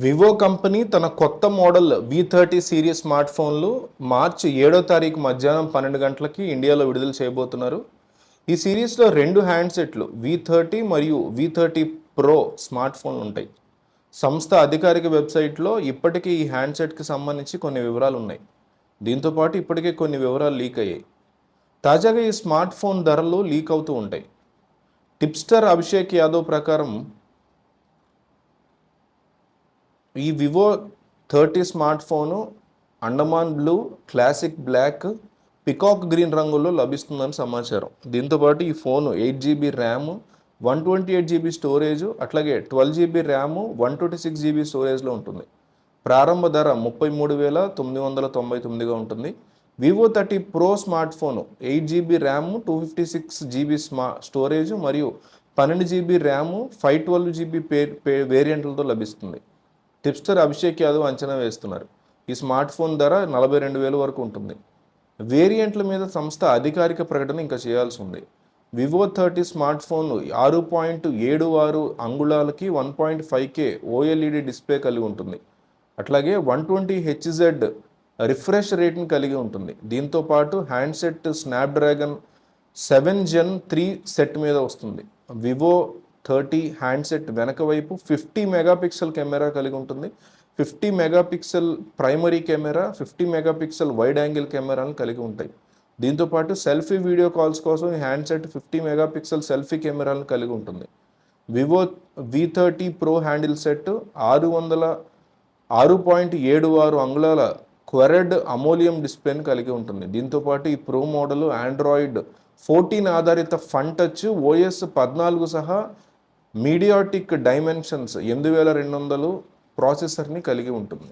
Vivo company తన కొత్త model V thirty series smart ఫోన్లు మార్చి ఏడో తారీఖు మధ్యాహ్నం పన్నెండు గంటలకి ఇండియాలో విడుదల చేయబోతున్నారు. ఈ సిరీస్లో రెండు హ్యాండ్సెట్లు వి థర్టీ మరియు వి థర్టీ ప్రో స్మార్ట్ ఫోన్లు ఉంటాయి. సంస్థ అధికారిక వెబ్సైట్లో ఇప్పటికే ఈ హ్యాండ్సెట్కి సంబంధించి కొన్ని వివరాలు ఉన్నాయి. దీంతోపాటు ఇప్పటికే కొన్ని వివరాలు లీక్ అయ్యాయి. తాజాగా ఈ స్మార్ట్ ఫోన్ ధరలు లీక్ అవుతూ ఉంటాయి. టిప్స్టర్ అభిషేక్ యాదవ్ ప్రకారం ఈ Vivo thirty smart phone Andaman blue classic black peacock green రంగుల్లో లభిస్తుందని సమాచారం. దీంతోపాటు ఈ phone eight GB RAM one twenty eight GB storage అట్లాగే twelve GB RAM one twenty six GB స్టోరేజ్లో ఉంటుంది. ప్రారంభ ధర ముప్పై మూడు వేల తొమ్మిది వందల తొంభై తొమ్మిదిగా ఉంటుంది. Vivo thirty pro smart phone eight GB RAM two fifty six GB స్మా storage మరియు పన్నెండు GB RAM five twelve GB pay పే వేరియంట్లతో లభిస్తుంది. టిప్స్టర్ అభిషేక్ యాదవ్ అంచనా వేస్తున్నారు. ఈ స్మార్ట్ ఫోన్ ధర నలభై రెండు వేల వరకు ఉంటుంది. వేరియంట్ల మీద సంస్థ అధికారిక ప్రకటన ఇంకా చేయాల్సి ఉంది. వివో థర్టీ స్మార్ట్ ఫోన్ ఆరు పాయింట్ ఏడు ఆరు అంగుళాలకి one point five K OLED display కలిగి ఉంటుంది. అట్లాగే వన్ ట్వంటీ హెచ్జెడ్ రిఫ్రెష్ రేట్ని కలిగి ఉంటుంది. దీంతో పాటు handset Snapdragon seven gen three set మీద వస్తుంది. వివో థర్టీ హ్యాండ్సెట్ వెనక వైపు ఫిఫ్టీ మెగాపిక్సెల్ కెమెరా కలిగి ఉంటుంది. Fifty megapixel primary camera fifty megapixel wide angle కెమెరాను కలిగి ఉంటాయి. దీంతోపాటు సెల్ఫీ వీడియో కాల్స్ కోసం ఈ హ్యాండ్సెట్ ఫిఫ్టీ మెగాపిక్సెల్ సెల్ఫీ కెమెరాలను కలిగి ఉంటుంది. Vivo V thirty pro handset ఆరు వందల ఆరు పాయింట్ ఏడు ఆరు అంగుళాల క్వరెడ్ అమోలియం డిస్ప్లేని కలిగి ఉంటుంది. దీంతోపాటు ఈ ప్రో మోడల్ ఆండ్రాయిడ్ ఫోర్టీన్ ఆధారిత ఫన్ టచ్ ఓఎస్ పద్నాలుగు సహా మీడియాటిక్ డైమెన్షన్స్ ఎనిమిది వేల రెండు వందలు ప్రాసెసర్ని కలిగి ఉంటుంది.